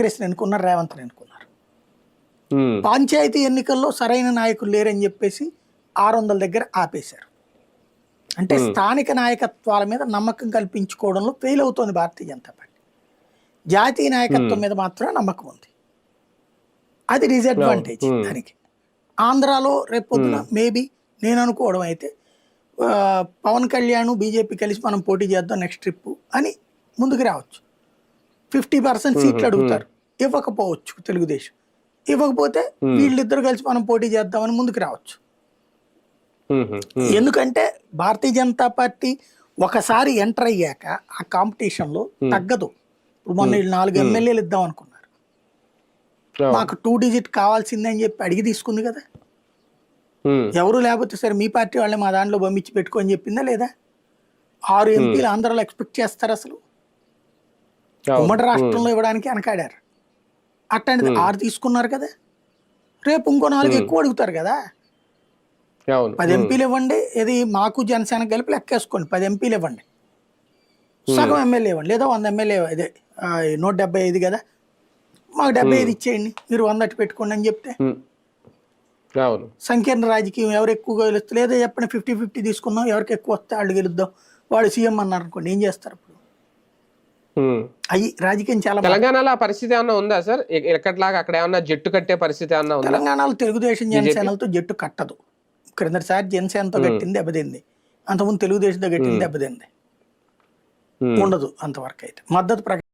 కాంగ్రెస్ ఎన్నుకున్నారు రేవంత్ ఎన్నుకున్నారు పంచాయతీ ఎన్నికల్లో సరైన నాయకులు లేరని చెప్పేసి ఆరు వందల దగ్గర ఆపేశారు. అంటే స్థానిక నాయకత్వాల మీద నమ్మకం కల్పించుకోవడంలో ఫెయిల్ అవుతోంది భారతీయ జనతా పార్టీ. జాతీయ నాయకత్వం మీద మాత్రమే నమ్మకం ఉంది. అది డిసడ్వాంటేజ్. దానికి. ఆంధ్రాలో రేపొద్దున మేబీ నేను అనుకోవడం అయితే పవన్ కళ్యాణ్ బీజేపీ కలిసి మనం పోటీ చేద్దాం నెక్స్ట్ ట్రిప్ అని ముందుకు రావచ్చు. ఫిఫ్టీ పర్సెంట్ సీట్లు అడుగుతారు. ఇవ్వకపోవచ్చు తెలుగుదేశం. ఇవ్వకపోతే వీళ్ళిద్దరు కలిసి మనం పోటీ చేద్దామని ముందుకు రావచ్చు. ఎందుకంటే భారతీయ జనతా పార్టీ ఒకసారి ఎంటర్ అయ్యాక ఆ కాంపిటీషన్లో తగ్గదు. ఇప్పుడు మొన్న వీళ్ళు నాలుగు ఎమ్మెల్యేలు ఇద్దాం అనుకున్నారు. మాకు టూ డిజిట్ కావాల్సిందే అని చెప్పి అడిగి తీసుకుంది కదా. ఎవరు లేకపోతే సరే మీ పార్టీ వాళ్ళే మా దాంట్లో పంపించి పెట్టుకొని చెప్పిందా లేదా? ఆరు ఎంపీలు ఆంధ్రాలో ఎక్స్పెక్ట్ చేస్తారు అసలు. ఉమ్మడి రాష్ట్రంలో ఇవ్వడానికి వెనకాడారు. అట్లాంటిది ఆరు తీసుకున్నారు కదా. రేపు ఇంకో నాలుగు ఎక్కువ అడుగుతారు కదా. పది ఎంపీలు ఇవ్వండి ఇది మాకు జనసేన కలిపి లెక్కేసుకోండి పది ఎంపీలు ఇవ్వండి. సగం ఎమ్మెల్యే ఇవ్వండి లేదా వంద ఎమ్మెల్యే ఇదే నూట డెబ్బై ఐదు కదా. మాకు డెబ్బై ఐదు ఇచ్చేయండి మీరు వంద అట్టు పెట్టుకోండి అని చెప్తే. సంకీర్ణ రాజకీయం ఎవరు ఎక్కువగా గెలుస్తారు లేదా చెప్పండి ఫిఫ్టీ ఫిఫ్టీ తీసుకుందాం ఎవరికి ఎక్కువ వస్తే వాళ్ళు గెలుద్దాం వాడు సీఎం అన్నారు అనుకోండి ఏం చేస్తారు? అయ్యి రాజకీయం చాలా తెలంగాణలో ఆ పరిస్థితి ఏమన్నా ఉందా సార్? ఎక్కట్లాగా అక్కడ ఏమన్నా జట్టు కట్టే పరిస్థితి ఏమన్నా ఉందా? తెలంగాణలో తెలుగుదేశం జనసేనలతో జట్టు కట్టదు. క్రిందటిసారి జనసేనతో కట్టింది దెబ్బతింది. అంతకుముందు తెలుగుదేశంతో కట్టింది దెబ్బతింది. ఉండదు అంతవరకు అయితే మద్దతు ప్రకటన